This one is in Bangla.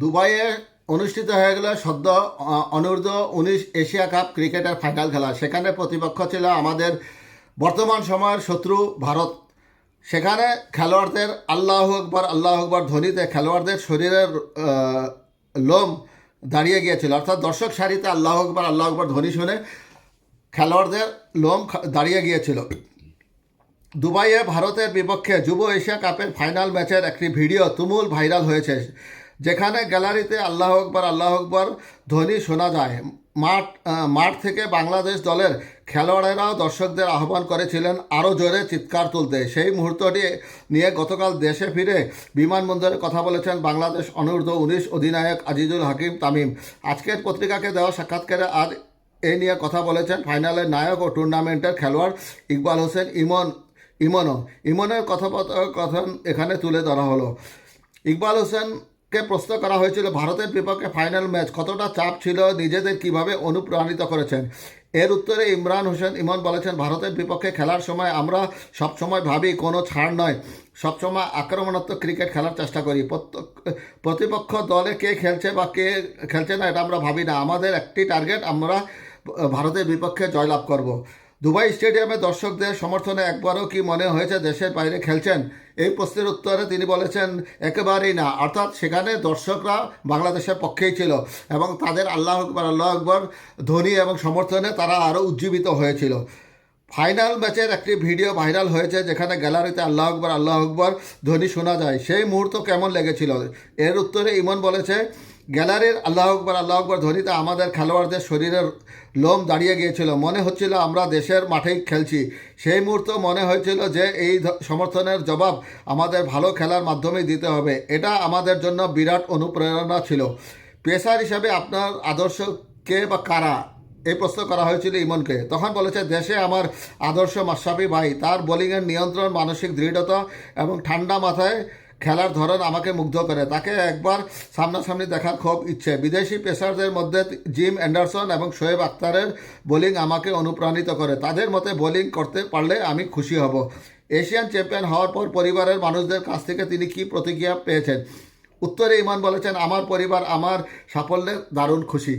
দুবাইয়ে অনুষ্ঠিত হয়ে গেল সদ্য অনূর্ধ্ব উনিশ এশিয়া কাপ ক্রিকেটের ফাইনাল খেলা। সেখানে প্রতিপক্ষ ছিল আমাদের বর্তমান সময়ের শত্রু ভারত। সেখানে খেলোয়াড়দের আল্লাহ আকবর আল্লাহ আকবর ধ্বনিতে খেলোয়াড়দের শরীরের লোম দাঁড়িয়ে গিয়েছিল। অর্থাৎ দর্শক সারিতে আল্লাহ আকবর আল্লাহ আকবর ধ্বনি শুনে খেলোয়াড়দের লোম দাঁড়িয়ে গিয়েছিল। দুবাইয়ে ভারতের বিপক্ষে যুব এশিয়া কাপের ফাইনাল ম্যাচের একটি ভিডিও তুমুল ভাইরাল হয়েছে। যেখানে গ্যালারিতে আল্লাহ আকবর আল্লাহ আকবর ধ্বনি শোনা যায়। মাঠ মাঠ থেকে বাংলাদেশ দলের খেলোয়াড়েরাও দর্শকদের আহ্বান করেছিলেন আরও জোরে চিৎকার তুলতে। সেই মুহূর্তটি নিয়ে গতকাল দেশে ফিরে বিমানবন্দরে কথা বলেছেন বাংলাদেশ অনূর্ধ্ব উনিশ অধিনায়ক আজিজুল হাকিম তামিম। আজকের পত্রিকাকে দেওয়া সাক্ষাৎকারে আজ এ নিয়ে কথা বলেছেন ফাইনালের নায়ক ও টুর্নামেন্টের খেলোয়াড় ইকবাল হোসেন ইমন, ইমনও। ইমনের কথোপকথন এখানে তুলে ধরা হলো। ইকবাল হোসেনকে প্রশ্ন করা হয়েছিল, ভারতের বিপক্ষে ফাইনাল ম্যাচ কতটা চাপ ছিল, নিজেদের কীভাবে অনুপ্রাণিত করেছেন? এর উত্তরে ইমরান হোসেন ইমন বলেছেন, ভারতের বিপক্ষে খেলার সময় আমরা সবসময় ভাবি কোনো ছাড় নয়। সবসময় আক্রমণাত্মক ক্রিকেট খেলার চেষ্টা করি। প্রতিপক্ষ দলে কে খেলছে বা কে খেলছে না, এটা আমরা ভাবি না। আমাদের একটি টার্গেট আমরা, ভারতের বিপক্ষে জয়লাভ করব। দুবাই স্টেডিয়ামে দর্শকদের সমর্থনে একবারও কি মনে হয়েছে দেশের বাইরে খেলছেন? এই প্রশ্নের উত্তরে তিনি বলেছেন, একেবারেই না। অর্থাৎ সেখানে দর্শকরা বাংলাদেশের পক্ষেই ছিল এবং তাদের আল্লাহ আকবর আল্লাহ আকবর ধ্বনি এবং সমর্থনে তারা আরও উজ্জীবিত হয়েছিল। ফাইনাল ম্যাচের একটি ভিডিও ভাইরাল হয়েছে যেখানে গ্যালারিতে আল্লাহ আকবর আল্লাহ আকবর ধ্বনি শোনা যায়। সেই মুহূর্ত কেমন লেগেছিল? এর উত্তরে ইমন বলেছে গ্যালারির আল্লাহ আকবর আল্লাহ আকবর ধ্বনিতে আমাদের খেলোয়াড়দের শরীরের লোম দাঁড়িয়ে গিয়েছিল। মনে হচ্ছিল আমরা দেশের মাঠেই খেলছি। সেই মুহূর্ত মনে হয়েছিল যে এই সমর্থনের জবাব আমাদের ভালো খেলার মাধ্যমেই দিতে হবে। এটা আমাদের জন্য বিরাট অনুপ্রেরণা ছিল। পেশার হিসাবে আপনার আদর্শ কে বা কারা? এই প্রশ্ন করা হয়েছিল ইমনকে। তখন বলেছে, দেশে আমার আদর্শ মাশরাফি ভাই। তার বোলিংয়ের নিয়ন্ত্রণ, মানসিক দৃঢ়তা এবং ঠান্ডা মাথায় খেলার ধরন আমাকে মুগ্ধ করে। তাকে একবার সামনাসামনি দেখার খুব ইচ্ছে। বিদেশি পেসারদের মধ্যে জিম অ্যান্ডারসন এবং শোয়েব আক্তারের বোলিং আমাকে অনুপ্রাণিত করে। তাদের মতে বোলিং করতে পারলে আমি খুশি হব। এশিয়ান চ্যাম্পিয়ন হওয়ার পর পরিবারের মানুষদের কাছ থেকে তিনি কি প্রতিক্রিয়া পেয়েছেন? উত্তরে ইমান বলেছেন, আমার পরিবার আমার সাফল্যে দারুণ খুশি।